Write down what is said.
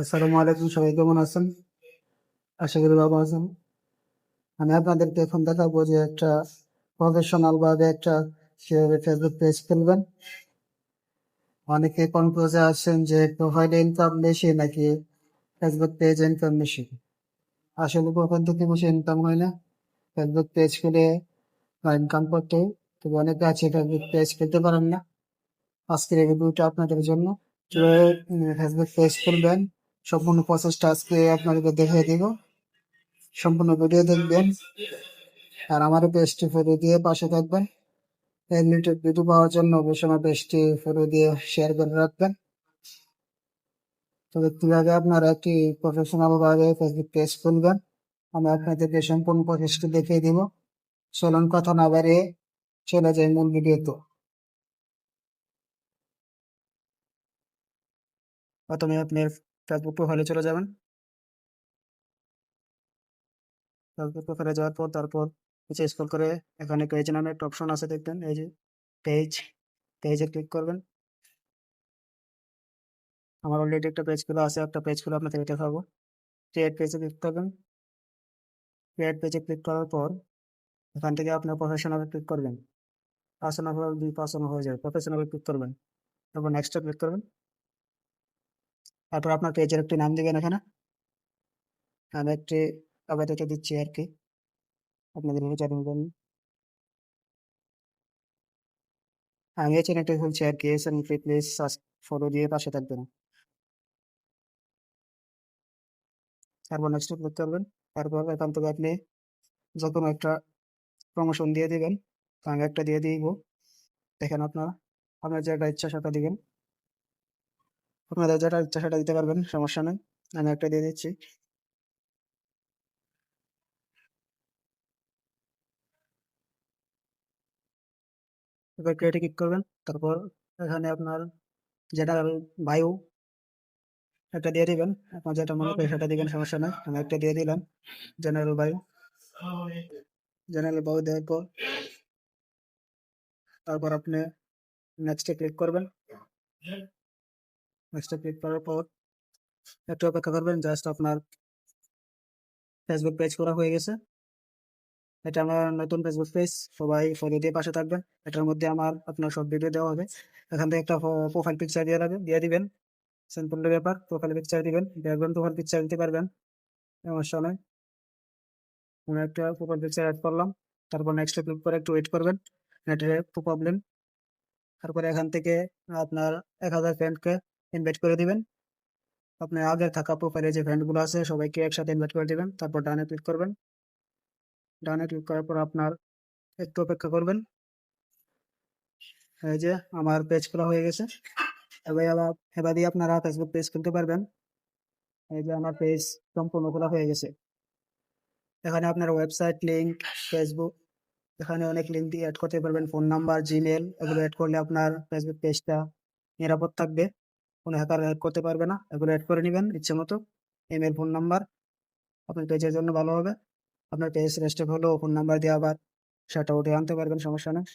আসসালামু আলাইকুম, সবাই কেমন আছেন? আশা করি আছেন। আমি আপনাদেরকে এখন দেখাবো যে একটা প্রফেশনাল ভাবে একটা কীভাবে ফেসবুক পেজ খুলবেন। অনেকে কনফিউজে আছেন যে প্রোফাইল ইনকাম বেশি নাকি ফেসবুক পেজ ইনকাম বেশি আসলে প্রোফাইল থেকে বেশি ইনকাম হয় না? ফেসবুক পেজ খুলে ইনকাম করতে, তবে অনেকে আছে ফেসবুক পেজ খুলতে পারেন না। আজকের এই ভিডিওটা আপনাদের জন্য। ফেসবুক পেজ খুলবেন সম্পূর্ণ প্রসেসটা আজকে আপনাদেরকে দেখিয়ে দিব। সম্পূর্ণ ভিডিও দেখবেন। আর আমার পেজটি ফলো দিয়ে পাশে থাকবেন। এই রিলেটেড ভিডিও পাওয়ার জন্য অবশ্যই আমার পেজটি ফলো দিয়ে শেয়ার করে রাখবেন। তবে কীভাবে আপনারা একটি প্রফেশনাল ভাবে ফেসবুক পেজ খুলবেন। আমি আপনাদেরকে সম্পূর্ণ প্রসেসটি দেখিয়ে দিব। চলুন কথা না বাড়িয়ে চলে যাই মূল ভিডিওতে প্রথমে আপনার ফেসবুক প্রোফাইলে চলে যাবেন। ফেসবুক প্রোফাইলে যাওয়ার পর তারপর নিচে স্ক্রল করে এখানে পেজ নামে একটা অপশন আছে দেখবেন, এই যে পেজ পেজে ক্লিক করবেন। আমার অলরেডি একটা পেজ খোলা আছে, একটা পেজ খুলে আপনাদের দেখাবো। ক্রিয়েট পেজে ক্লিক করবেন। ক্রিয়েট পেজে ক্লিক করার পর এখান থেকে আপনার প্রফেশনালে ক্লিক করবেন। পার্সোনাল দুই পার্সোনাল হয়ে যাবে প্রফেশনালে ক্লিক করবেন। তারপর নেক্সটে ক্লিক করবেন। তারপর আপনার পেজের একটি নাম দিবেন এখানে আমি একটি আপাতত দিচ্ছি আর কি। আপনাদের নেবেন আমি এই চ্যানেলটি খুলছি আর কি। এই চ্যানেলটি প্লিজ ফলো দিয়ে পাশে থাকবেন। তারপর নেক্সট ক্লিক করবেন। তারপর এখান থেকে আপনি যে কোনো একটা প্রমোশন দিয়ে দিবেন আমি একটা দিয়ে দিব। দেখেন আপনারা, আপনার যেটা ইচ্ছা সেটা দিবেন। আপনাদের যেটা ইচ্ছা সেটা দিতে পারবেন, সমস্যা নেই। আমি একটা দিয়ে দিচ্ছি। এবার ক্রিয়েটে ক্লিক করবেন। তারপর এখানে আপনার জেনারেল বায়ু, একটা দিয়ে দিবেন। আপনার যেটা মনে করে সেটা দিবেন, সমস্যা নেই। আমি একটা দিয়ে দিলাম। জেনারেল বায়ু। জেনারেল বায়ু দেওয়ার পর তারপর আপনি নেক্সটে ক্লিক করবেন। নেক্সটে ক্লিক করার পর একটু অপেক্ষা করবেন জাস্ট আপনার ফেসবুক পেজ করা হয়ে গেছে। এটা আমার নতুন ফেসবুক পেজ সবাই ফলো দিয়ে পাশে থাকবেন। এটার মধ্যে আমার, আপনার সব ভিডিও দেওয়া হবে। এখান থেকে একটা প্রোফাইল পিকচার দিয়ে রাখবেন, দিয়ে দিবেন। সিম্পল ব্যাপার প্রোফাইল পিকচার দিবেন ব্যাকগ্রাউন্ড প্রোফাইল পিকচার দিতে পারবেন। সমস্যা নয় আমি একটা প্রোফাইল পিকচার অ্যাড করলাম, তারপর নেক্সট ক্লিক করে একটু ওয়েট করবেন। নেটের একটু প্রবলেম তারপরে এখান থেকে আপনার এক হাজার ফ্রেন্ডকে ইনভাইট করে দিবেন। আপনার আগের থাকা প্রোফাইলে যে ফ্রেন্ডগুলো আছে, সবাইকে একসাথে ইনভাইট করে দিবেন। তারপর ডানে ক্লিক করবেন। ডানে ক্লিক করার পর আপনার একটু অপেক্ষা করবেন। এই যে আমার পেজ খোলা হয়ে গেছে। এবার আবার এবার দিয়ে আপনারা ফেসবুক পেজ খুলতে পারবেন। এই যে আমার পেজ সম্পূর্ণ খোলা হয়ে গেছে। এখানে আপনার ওয়েবসাইট লিঙ্ক ফেসবুক এখানে অনেক লিঙ্ক দিয়ে অ্যাড করতে পারবেন। ফোন নাম্বার জিমেল এগুলো অ্যাড করলে আপনার ফেসবুক পেজটা নিরাপদ থাকবে। কোনো হ্যাকার হ্যাক করতে পারবে না। এগুলো অ্যাড করে নেবেন ইচ্ছে মতো। ইমেল ফোন নাম্বার আপনার পেজের জন্য ভালো হবে। আপনার পেজ রেস্টেপ হলেও ফোন নাম্বার দিয়ে আবার সেটা উঠে আনতে পারবেন, সমস্যা নেই।